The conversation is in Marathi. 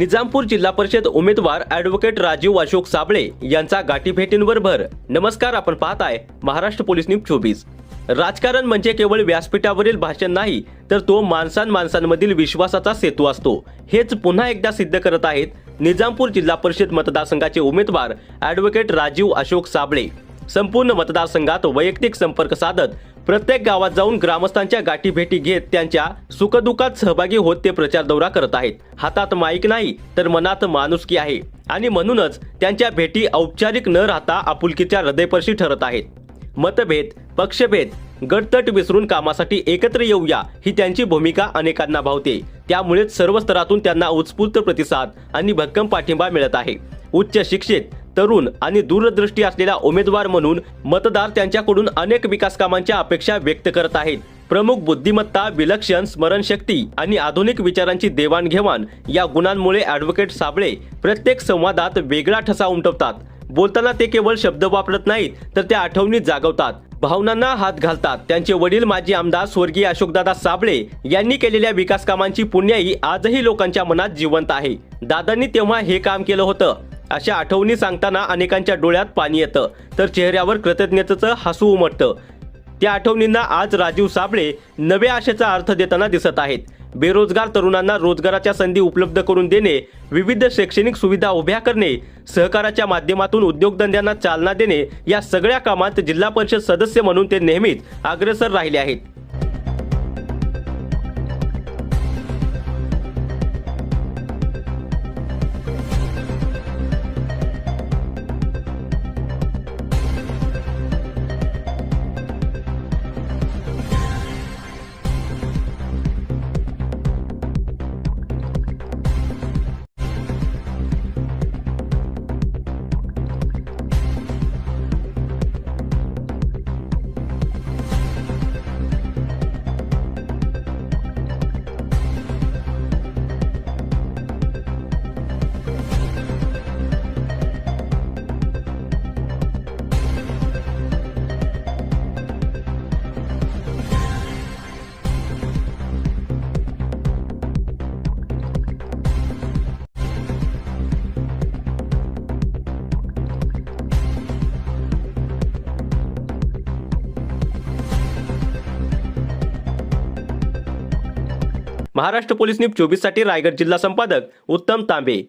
निजामपूर जिल्हा परिषद उमेदवार ऍडव्होकेट राजीव अशोक साबळे यांचा गाठीभेटींवर भर. नमस्कार आपण पाहत आहे महाराष्ट्र पोलीस न्यूज चोवीस. राजकारण म्हणजे केवळ व्यासपीठावरील भाषण नाही तर तो माणसां माणसांमधील विश्वासाचा सेतू असतो. हेच पुन्हा एकदा सिद्ध करत आहेत निजामपूर जिल्हा परिषद मतदारसंघाचे उमेदवार ऍडव्होकेट राजीव अशोक साबळे. संपूर्ण मतदारसंघात वैयक्तिक संपर्क साधत प्रत्येक गावात जाऊन ग्रामस्थांच्या गाठी भेटी घेत त्यांच्या सुखदुःखात सहभागी होत ते प्रचार दौरा करत आहेत. हातात माईक नाही तर मनात माणुसकी आहे. आणि म्हणूनच त्यांच्या भेटी औपचारिक न राहता आपुलकीच्या हृदयपर्शी ठरत आहेत. मतभेद पक्षभेद गटतट विसरून कामासाठी एकत्र येऊया ही त्यांची भूमिका अनेकांना भावते. त्यामुळेच सर्व स्तरातून त्यांना उत्स्फूर्त प्रतिसाद आणि भक्कम पाठिंबा मिळत आहे. उच्च शिक्षित तरुण आणि दूरदृष्टी असलेला उमेदवार म्हणून मतदार त्यांच्याकडून अनेक विकास कामांच्या अपेक्षा व्यक्त करत आहेत. प्रमुख बुद्धिमत्ता विलक्षण स्मरणशक्ती आणि आधुनिक विचारांची देवाणघेवाण या गुणांमुळे ॲडव्होकेट साबळे प्रत्येक संवादात वेगळा ठसा उमटवतात. बोलताना ते केवळ शब्द वापरत नाहीत तर त्या आठवणी जागवतात. भावनांना हात घालतात. त्यांचे वडील माजी आमदार स्वर्गीय अशोकदादा साबळे यांनी केलेल्या विकास कामांची पुण्याई आजही लोकांच्या मनात जिवंत आहे. दादांनी तेव्हा हे काम केलं होतं. अशा आठवणी सांगताना अनेकांच्या डोळ्यात पाणी येतं तर चेहऱ्यावर कृतज्ञतेचं हसू उमटतं. त्या आठवणींना आज राजीव साबळे नव्या आशेचा अर्थ देताना दिसत आहेत. बेरोजगार तरुणांना रोजगाराच्या संधी उपलब्ध करून देणे विविध शैक्षणिक सुविधा उभ्या करणे सहकाराच्या माध्यमातून उद्योगधंद्यांना चालना देणे या सगळ्या कामात जिल्हा परिषद सदस्य म्हणून ते नेहमीच अग्रेसर राहिले आहेत. महाराष्ट्र पोलीस न्यूज चोवीससाठी रायगड जिल्हा संपादक उत्तम तांबे.